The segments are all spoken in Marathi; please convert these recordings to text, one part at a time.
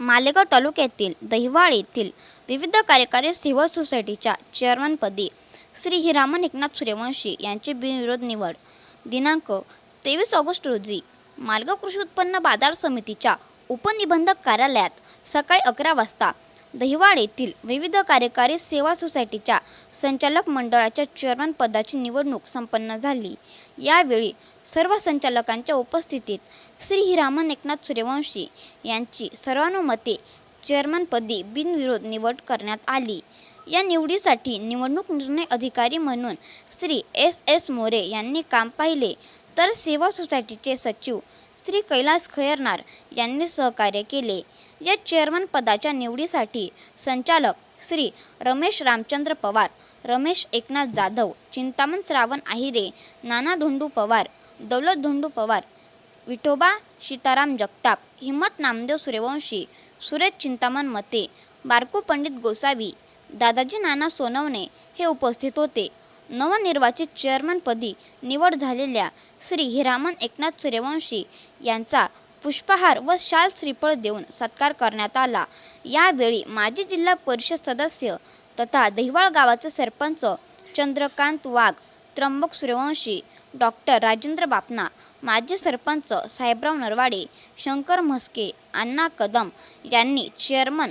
मालेगाव तालुक्यातील दहिवाळ येथील विविध कार्यकारी सेवा सोसायटीच्या चेअरमनपदी श्री हिरामन एकनाथ सूर्यवंशी यांची बिनविरोध निवड. दिनांक तेवीस ऑगस्ट रोजी मालगाव कृषी उत्पन्न बाजार समितीच्या उपनिबंधक कार्यालयात सकाळी अकरा वाजता दहिवाड येथील विविध कार्यकारी सेवा सोसायटीच्या संचालक मंडळाच्या चेअरमन पदाची निवडणूक संपन्न झाली. यावेळी सर्व संचालकांच्या उपस्थितीत श्री हिरामन एकनाथ सूर्यवंशी यांची सर्वानुमते चेअरमनपदी बिनविरोध निवड करण्यात आली. या निवडीसाठी निवडणूक निर्णय अधिकारी म्हणून श्री एस एस मोरे यांनी काम पाहिले. तर सेवा सोसायटीचे सचिव श्री कैलास खैरनार यांनी सहकार्य केले. या चेअरमन पदाच्या निवडीसाठी संचालक श्री रमेश रामचंद्र पवार रमेश एकनाथ जाधव चिंतामण श्रावण आहिरे नाना धोंडू पवार दौलत धोंडू पवार विठोबा सीताराम जगताप हिम्मत नामदेव सूर्यवंशी सुरेश चिंतामण मते बारकू पंडित गोसावी दादाजी नाना सोनवणे हे उपस्थित होते. नवनिर्वाचित चेअरमनपदी निवड झालेल्या श्री हिरामन एकनाथ सूर्यवंशी यांचा पुष्पहार व शाल श्रीफळ देऊन सत्कार करण्यात आला. यावेळी माजी जिल्हा परिषद सदस्य तथा दहिवाळ गावाचे सरपंच चंद्रकांत वाघ त्र्यंबक सूर्यवंशी डॉक्टर राजेंद्र बापना माजी सरपंच साहेबराव नरवाडे शंकर म्हस्के अण्णा कदम यांनी चेअरमन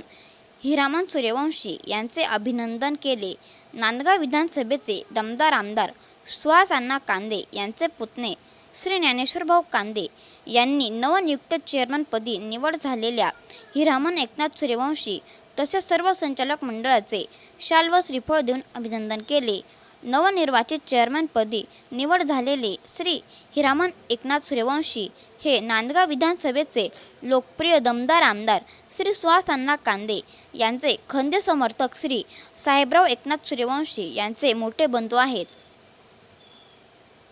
हिरामन सूर्यवंशी यांचे अभिनंदन केले. नांदगाव विधानसभेचे दमदार आमदार सुहास अण्णा कांदे यांचे पुतणे श्री ज्ञानेश्वरभाऊ कांदे यांनी नवनियुक्त चेअरमनपदी निवड झालेल्या हिरामन एकनाथ सूर्यवंशी तसेच सर्व संचालक मंडळाचे शाल व श्रीफळ देऊन अभिनंदन केले. नवनिर्वाचित चेअरमनपदी निवड झालेले श्री हिरामन एकनाथ सूर्यवंशी हे नांदगाव विधानसभेचे लोकप्रिय दमदार आमदार श्री सुहास अण्णा कांदे यांचे खंदे समर्थक श्री साहेबराव एकनाथ सूर्यवंशी यांचे मोठे बंधू आहेत.